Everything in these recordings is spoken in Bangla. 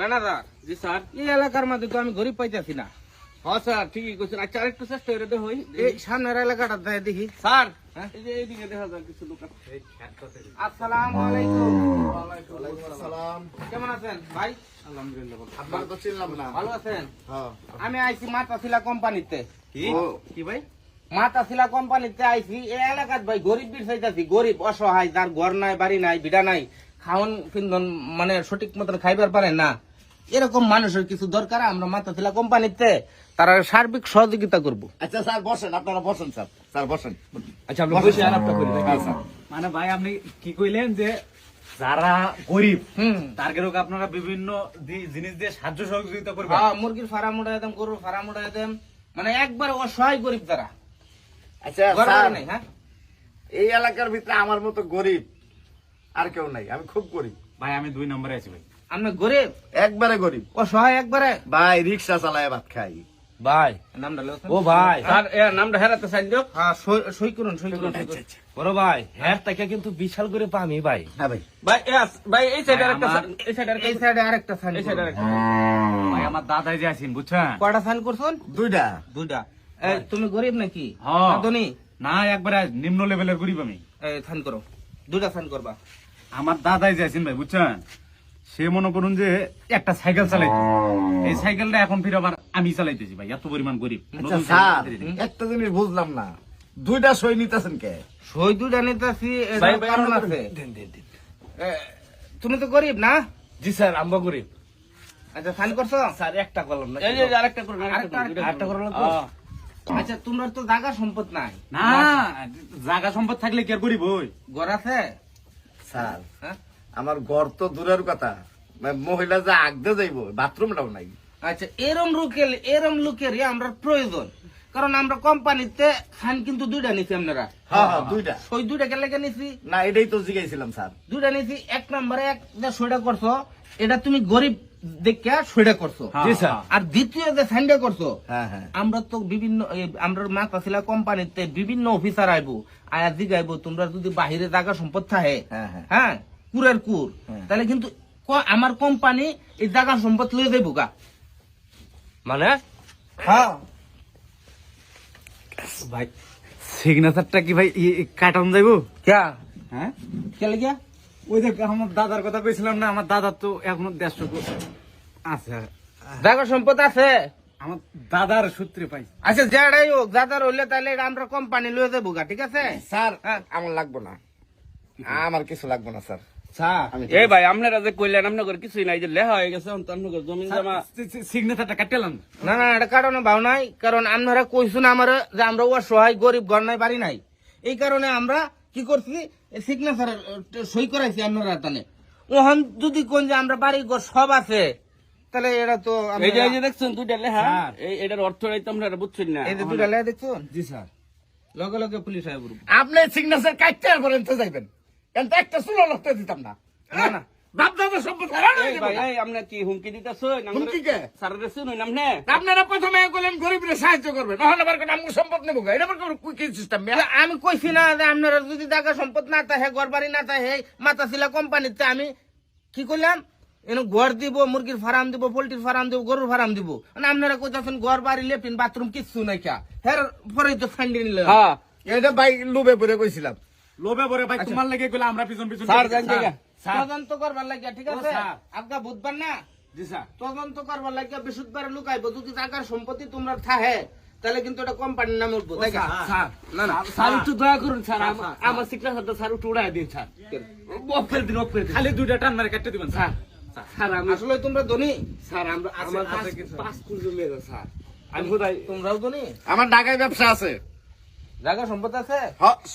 ম্যানেজার জি স্যার। এই এলাকার মধ্যে তো আমি গরিব পাইতেছি না। হ্যাঁ স্যার ঠিকই কইছেন। আচ্ছা আরেকটু চেষ্টা করে দেখো। এই সামনের এলাকাটা দেয় দেখি। স্যার হ্যাঁ? এই যে এইদিকে দেখা যায় কিছু লোক আসসালামু আলাইকুম। কেমন আছেন ভাই? আলহামদুলিল্লাহ ভালো। আপনার তো চিনলাম না। ভালো আছেন? হ্যাঁ। আমি আইছি মাতাশিলা কোম্পানিতে। কি? ও। কি ভাই? মাতাশিলা কোম্পানিতে আইছি। এই এলাকাত ভাই গরিব বীর চাইতাছি। গরিব অসহায় যার ঘর নাই বাড়ি নাই বিড়া নাই। খাওয়ান পিন্দন মানে সঠিক মতন খাইবার পারে না। এরকম মানুষের কিছু দরকার আমরা মাথা মাতাশিলা কোম্পানিতে তারা সার্বিক সহযোগিতা করব। আচ্ছা স্যার বসেন আপনারা বসেন স্যার। স্যার বসেন। আচ্ছা আমরা বসে আলাপটা করি নাকি? হ্যাঁ, স্যার। মানে ভাই আপনি কি কইলেন যে যারা গরিব হুম। তাদেরকে আপনারা বিভিন্ন জিনিস দিয়ে সাহায্য সহযোগিতা করবেন। হ্যাঁ, মুরগির ফার্ম উঠাই দেম গরুর ফার্ম উঠাই মানে একবার অসহায় গরিব তারা আচ্ছা স্যার হ্যাঁ? এই এলাকার ভিতরে আমার মতো গরিব আর কেউ নাই আমি খুব গরিব। ভাই আমি দুই নম্বরে আছি ভাই। আপনি গরিব? একবারে গরিব। অসহায় একবারে? ভাই রিক্সা চালায় ভাত খাই। ভাই নামটা ও ভাই। স্যার এ নামটা হেরাতে চাই দিও হ্যাঁ সই- করুন সই করুন বড় ভাই হ্যাঁ তাকে কিন্তু বিশাল করে পামি ভাই। হ্যাঁ ভাই। ভাই এ ভাই এই সাইডে আরেকটা আমার- এই সাইডে এই সাইডে আরেকটা সাইন এই সাইডে আরেকটা ভাই আমার দাদাই যে আছেন বুঝছেন? কয়টা সাইন করছেন? দুইটা। দুইটা। এই, তুমি গরিব নাকি? হ্যাঁ। না ধনী? না একবারে নিম্ন লেভেলের গরিব আমি। এই সাইন করো। দুইটা সাইন করবা। আমার দাদাই যে আছেন ভাই বুঝছেন? সে মনে করুন যে একটা সাইকেল চালাইতো এই সাইকেলটা এখন ফিরে আবার আমি চালাইতেছি ভাই এত পরিমাণ গরিব। আচ্ছা স্যার। একটা জিনিস বুঝলাম না। দুইটা সই নিতেছেন কে? সই দুইটা নিতেছি কারণ আছে। তুমি তো গরিব না? জি স্যার আমরা গরিব। আচ্ছা সাইন করছ? স্যার একটা করলাম না এই যে আরেকটা করুন আরেকটা, করলাম আচ্ছা তোমার তো জায়গা সম্পদ নাই। না জায়গা সম্পদ থাকলে কি আর গরিব হই? ঘর আছে? স্যার হ্যাঁ? আমার ঘর তো দূরের কথা। মহিলা যা আগতে যাইব বাথরুমটাও নাই। আচ্ছা এরম লোকের এরম লোকেরই আমরা প্রয়োজন। কারণ আমরা কোম্পানিতে খান কিন্তু দুইটা নিছি আপনারা। হ্যাঁ হ্যাঁ দুইটা। ওই দুইটা কেলে নিছি? না এটাই তো জিগাইছিলাম স্যার। দুইটা নিছি এক নম্বরে এক যে সইটা করছ এটা তুমি গরিব দেখে সইটা করছ? হ্যাঁ, জি স্যার। আর দ্বিতীয় যে সাইনটা করছ? হ্যাঁ হ্যাঁ। আমরা তো বিভিন্ন এই আমরা মাতাছিলা কোম্পানিতে বিভিন্ন অফিসার আইবো আয়া জিগাইবো তোমরা যদি বাহিরে জায়গা সম্পদ থাকে হ্যাঁ, হ্যাঁ। হ্যাঁ কুরের কুর। হ্যাঁ। তাহলে কিন্তু আমার কোম্পানি এই জায়গা সম্পদ লয়ে যাইবো গা। মানে? হ্যাঁ। ভাই সিগনেচারটা কি ভাই কাটান যাইবো? ক্যা হ্যাঁ? কেলে গিয়া ওই যে আমার দাদার কথা কইছিলাম না আমার দাদার তো এখনও দেড়শো আছে। জায়গা সম্পদ আছে? আমার দাদার সূত্রে পাই। আচ্ছা যারাই হোক যাদার হইলে তাহলে আমরা কোম্পানি লয়ে যাব গা ঠিক আছে? স্যার হ্যাঁ। আমার লাগবো না। আমার কিছু লাগবো না স্যার। এই ভাই আপনারা যে কইলেন কিছুই নাই যে লেহা হয়ে গেছে জমি। জমা সিগনেচারটা কাটলাম না না এটা কারণে ভাও নাই কারণ আপনারা কইছুন আমার যে আমরা অসহায় গরিব ঘর নাই বাড়ি নাই। এই কারণে আমরা কি করছি? সিগনেচার সই করাইছি আপনারা তাহলে। ওহান যদি কোন যে আমরা বাড়ি ঘর সব আছে তাহলে এটা তো আমরা- এই যে দেখছেন দুইটা। এটার অর্থ আপনারা বুঝছেন না। এই যে দুটা লেয়া জি স্যার। লগে লগে পুলিশ আপনি সিগনেচার কাটতে আর তো যাইবেন। একটা চুলো লাগতে দিতাম না না। আপনারা প্রথমে গরিবরে সাহায্য নহলে আবার সম্পদ নেব এটা সিস্টেম আমি কইছি না আপনারা যদি সম্পদ না থাকে ঘর বাড়ি না থাকে কোম্পানিতে আমি কি করলাম? এনে ঘর দিব মুরগির ফার্ম দিব পোল্ট্রির ফার্ম দিব গরুর ফার্ম দিব। মানে আপনারা কইতাছেন ঘর বাড়ি লেট্রিন বাথরুম কিচ্ছু নাই কা। হের পরে তো ফান্ডি নিলে হ্যাঁ এটা ভাই লুবে পরে কইছিলাম। লোভে পরে ভাই তোমার লাগে কইলে আমরা পিছন পিছন স্যার। জান জায়গা। স্যার। তদন্ত করবার লাগিয়া ঠিক আছে? আজকা বুধবার না? জি স্যার। তদন্ত করবার লাগিয়া বৃহস্পতিবার লুকাইবো। যদি টাকার সম্পত্তি তোমরা থাকে তাহলে কিন্তু এটা কোম্পানির নামে উঠবো তাই না? স্যার না না। স্যার একটু দয়া করুন স্যার। আমার- আমার সাথে স্যার একটু উড়াই দিন স্যার। অফ করে দিন অফ করে দিন। খালি দুইটা টান মারে কাটতে দিবেন স্যার। স্যার আমি আসলে তোমরা ধনী? স্যার আমরা আমার পাঁচ- কিছু। পাঁচ ফুল জমি আছে স্যার। আমি তোমরাও ধনী? আমার ঢাকায় ব্যবসা আছে। জায়গা সম্পদ আছে?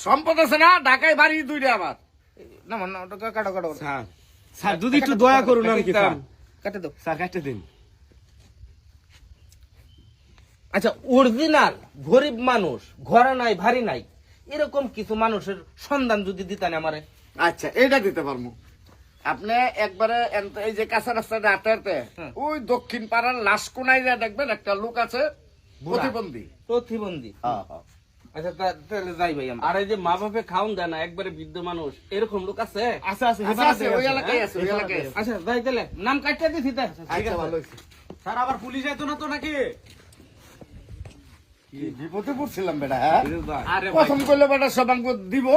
সম্পদ আছে না ঢাকায় বাড়ি দুইটা আমার না মানে ওটা কাটো কাটো কাটো। স্যার যদি একটু দয়া করুন আর কি স্যার? কাটে দাও। স্যার কাটতে দিন। আচ্ছা অরিজিনাল গরিব মানুষ ঘরে নাই ভারী নাই এরকম কিছু মানুষের সন্ধান যদি দিতেন আমারে। আচ্ছা এটা দিতে পারব। আপনি একবারে এই যে কাঁচা রাস্তাটা হাঁটতে হাঁটতে ওই দক্ষিণ পাড়ার লাশ কোনায় যা দেখবেন একটা লোক আছে প্রতিবন্ধী। প্রতিবন্ধী। হ্যাঁ, হ্যাঁ। আচ্ছা তা- তাহলে যাই ভাই আমরা। আর এই যে মা বাপে খাওন দেয় না একবারে বৃদ্ধ মানুষ এরকম লোক আছে? আচ্ছা আচ্ছা আছে, আছে, ওই এলাকায় আছে, ওই এলাকায় আচ্ছা যাই তাহলে নাম কাটতে দিছি তাই আচ্ছা ভালো হয়েছে। স্যার আবার পুলিশ আইতো না তো নাকি? বিপদে পড়ছিলাম বেটা হ্যাঁ? প্রথম করলে বেটা দিব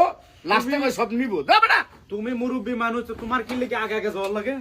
লাস্টে সব নিব। দে বেটা। তুমি মুরব্বী মানুষ তোমার কি লেগে আগে আগে যাওয়ার লাগে?